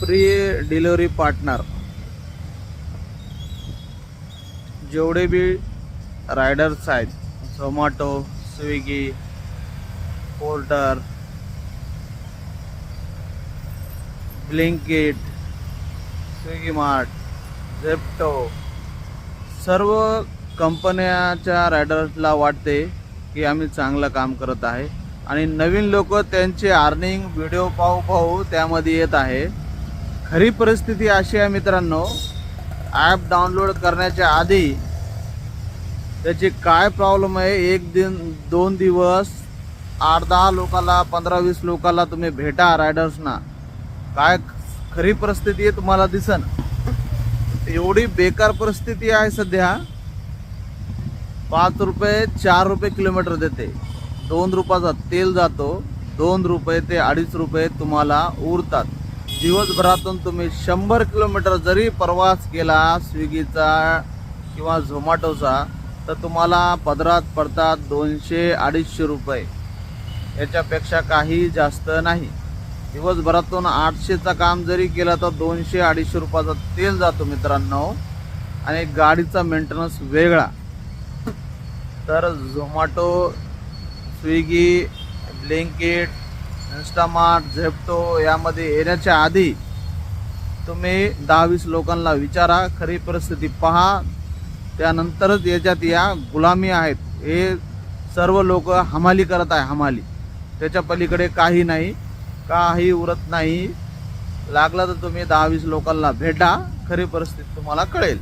प्रिय delivery partner जेवढे बी रायडर्स आहेत Zomato Swiggy Porter Blinkit Swiggy mart Zepto सर्व कंपन्याच्या रायडर्सला वाटते की आम्ही चांगलं काम करत आहे. आणि नवीन लोक त्यांचे अर्निंग व्हिडिओ पाहू पाहू त्यामध्ये येत आहे. खरी परिस्थिती अशी आहे मित्रांनो ॲप डाउनलोड करण्याच्या आधी त्याची काय प्रॉब्लेम आहे? एक दिन दोन दिवस आठ दहा लोकाला पंधरा वीस लोकाला तुम्ही भेटा रायडर्सना काय खरी परिस्थिती आहे तुम्हाला दिसन. एवढी बेकार परिस्थिती आहे सध्या. पाच रुपये चार रुपये किलोमीटर देते. दोन रुपयाचा तेल जातो. दोन रुपये ते अडीच रुपये तुम्हाला उरतात. दिवसभरातून तुम्ही शंभर किलोमीटर जरी प्रवास केला स्विगीचा किंवा झोमॅटोचा तर तुम्हाला पदरात पडतात दोनशे अडीचशे रुपये. याच्यापेक्षा काही जास्त नाही. दिवसभरातून आठशेचं काम जरी केलं तर दोनशे अडीचशे रुपयाचा तेल जातो मित्रांनो. आणि गाडीचा मेंटेनन्स वेगळा. तर झोमॅटो स्विगी ब्लिंकिट इन्स्टामार्ट झेप्टो यामध्ये येण्याच्या आधी तुम्ही दहा वीस लोकांना विचारा खरी परिस्थिती पहा. त्यानंतरच याच्यात या गुलामी आहेत. हे सर्व लोक हमाली करत आहे हमाली. त्याच्या पलीकडे काही नाही काही उरत नाही. लागलं तर तुम्ही दहा वीस लोकांना भेटा खरी परिस्थिती तुम्हाला कळेल.